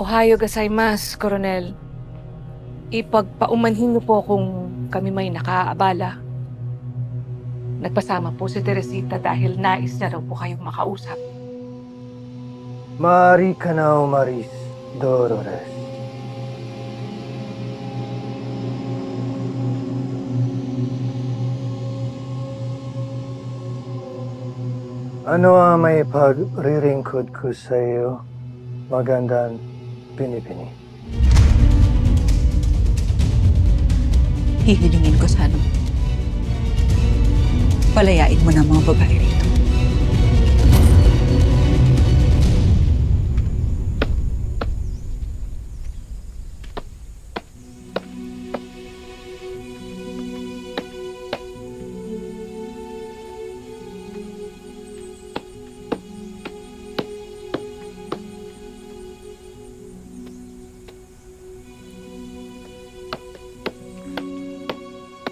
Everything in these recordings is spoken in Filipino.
Ohio gasaymas, Coronel. Ipagpaumanhin niyo po kung kami may nakaabala. Nagpasama po si Teresita dahil nais niya raw po kayong makausap. Maaari ka na umaris, Dolores. Ano ang may pagriringkod ko sa iyo? Magandang pinipini. hihilingin ko sana. Palayain mo na mga babae rito.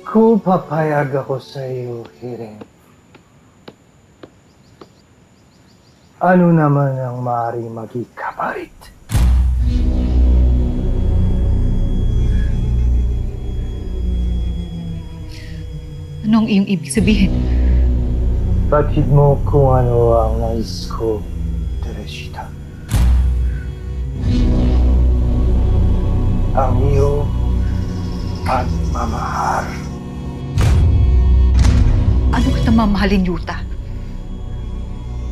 Kung papayag ako sa iyo, Hiring, ano naman ang maaari magikapalit? Anong iyong ibig sabihin? Batid mo kung ano ang nais ko, Teresita. Ang iyo pagmamahal. Ano kita mamahalin, Yuta?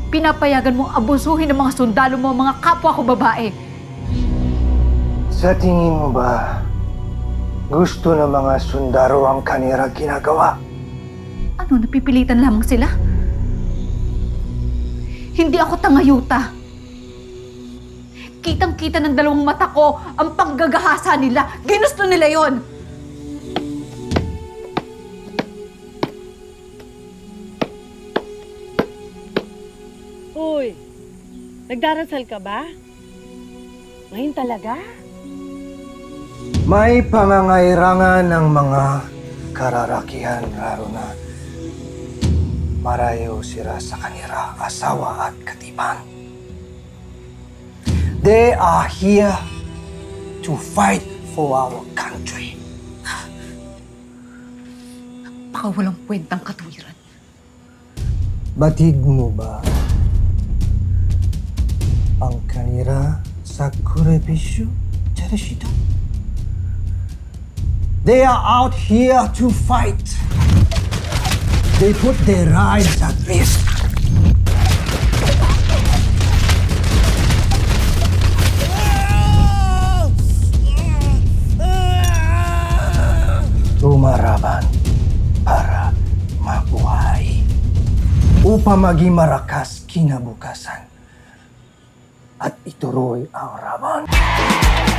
Pinapayagan mong abusuhin ng mga sundalo mo mga kapwa ko babae. Sa tingin mo ba, gusto ng mga sundaro ang kanila ginagawa? Ano, napipilitan lamang sila? Hindi ako tanga, Yuta. Kitang-kita ng dalawang mata ko ang paggagahasa nila. Ginusto nila yon. Uy, nagdarasal ka ba? Ngayon talaga? May pangangailangan ng mga kararakihan lalo na marayo sila sa kanila asawa at katipan. They are here to fight for our country. Baka walang kwentang katwiran. Batid mo ba ang kanila sa kurepisyo, Teresita? They are out here to fight. They put their lives at risk. Tumaraban para mabuhay upang maging marakas kinabukasan at ituloy ang laban.